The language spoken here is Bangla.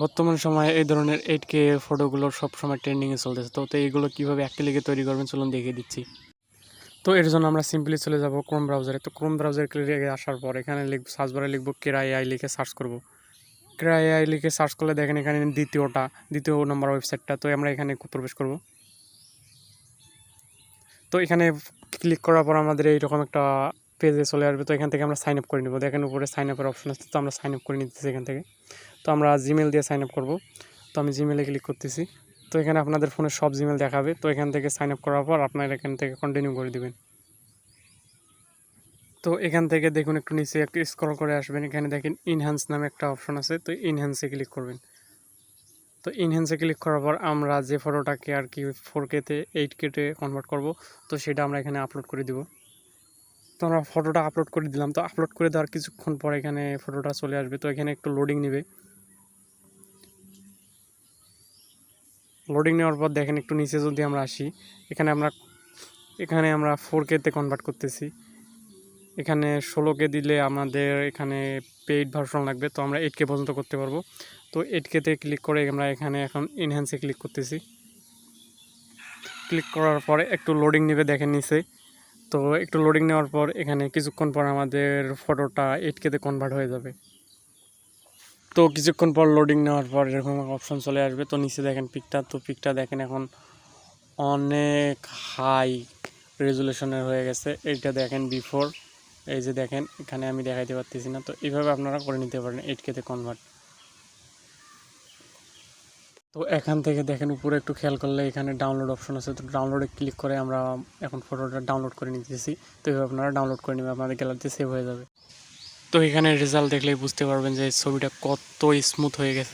বর্তমান সময়ে এই ধরনের এইট কে ফটোগুলো সবসময় ট্রেন্ডিংয়ে চলতেছে। তো তো এইগুলো কীভাবে অ্যাক্রিলিকে তৈরি করবেন? চলুন দেখিয়ে দিচ্ছি। তো, এর জন্য আমরা সিম্পলি চলে যাব ক্রোম ব্রাউজারে তো ক্রোম ব্রাউজার ক্লিকে আসার পর এখানে লিখব সার্চ বারে লিখব কেরা এআই লিখে সার্চ করব। কেরা এআই লিখে সার্চ করলে দেখেন এখানে দ্বিতীয়টা, দ্বিতীয় নম্বর ওয়েবসাইটটা তো, আমরা এখানে প্রবেশ করব। তো, এখানে ক্লিক করার পর আমাদের এইরকম একটা পেজে চলে আসবে, তো এখান থেকে আমরা সাইন আপ করে নেব। দেখেন উপরে সাইন আপের অপশন আছে, তো আমরা সাইন আপ করে নিতেছি এখান থেকে। তো আমরা জিমেল দিয়ে সাইন আপ করব। তো আমি জিমেলে ক্লিক করতেছি। তো এখানে আপনাদের ফোনে সব জিমেল দেখাবে। তো এখান থেকে সাইন আপ করার পর আপনারা এখান থেকে কন্টিনিউ করে দিবেন। তো এখান থেকে দেখুন একটু নিচে একটু স্ক্রল করে আসবেন। এখানে দেখেন ইনহ্যান্স নামে একটা অপশন আছে, তো ইনহ্যান্সে ক্লিক করবেন। তো ইনহ্যান্সে ক্লিক করার পর আমরা যে ফটোটাকে আর কি ফোর কেতে এইট কেতে কনভার্ট করব, তো সেটা আমরা এখানে আপলোড করে দিব। তো আমরা ফটোটা আপলোড করে দিলাম। তো আপলোড করে দেওয়ার কিছুক্ষণ পর এখানে ফটোটা চলে আসবে। তো এখানে একটু লোডিং নেবে। লোডিং নেওয়ার পর দেখেন একটু নিচে যদি আমরা আসি, এখানে আমরা এখানে আমরা ফোর কেতে কনভার্ট করতেছি। এখানে ষোলো কে দিলে আমাদের এখানে পেইড ভার্সন লাগবে। তো আমরা এইট কে পর্যন্ত করতে পারব। তো এইট কেতে ক্লিক করে আমরা এখানে এখন ইনহ্যান্সে ক্লিক করতেছি। ক্লিক করার পরে একটু লোডিং নেবে দেখেন নিচে। তো একটু লোডিং নেওয়ার পর এখানে কিছুক্ষণ পর আমাদের ফটোটা এইট কেতে কনভার্ট হয়ে যাবে। তো কিছুক্ষণ পর লোডিং নেওয়ার পর এরকম অপশন চলে আসবে। তো নিচে দেখেন পিকটা তো পিকটা দেখেন এখন অনেক হাই রেজুলেশনের হয়ে গেছে। এইটা দেখেন বিফোর এই যে দেখেন, এখানে আমি দেখাইতে পারতেছি না। তো এইভাবে আপনারা করে নিতে পারেন এইট কেতে কনভার্ট তো এখান থেকে দেখেন উপরে একটু খেয়াল করলে এখানে ডাউনলোড অপশন আছে। তো ডাউনলোডে ক্লিক করে আমরা এখন ফটোটা ডাউনলোড করে নিতেছি। তো এইভাবে আপনারা ডাউনলোড করে নেবেন, আপনাদের গ্যালারিতে সেভ হয়ে যাবে। তো এখানে রেজাল্ট দেখলেই বুঝতে পারবেন যে ছবিটা কত স্মুথ হয়ে গেছে।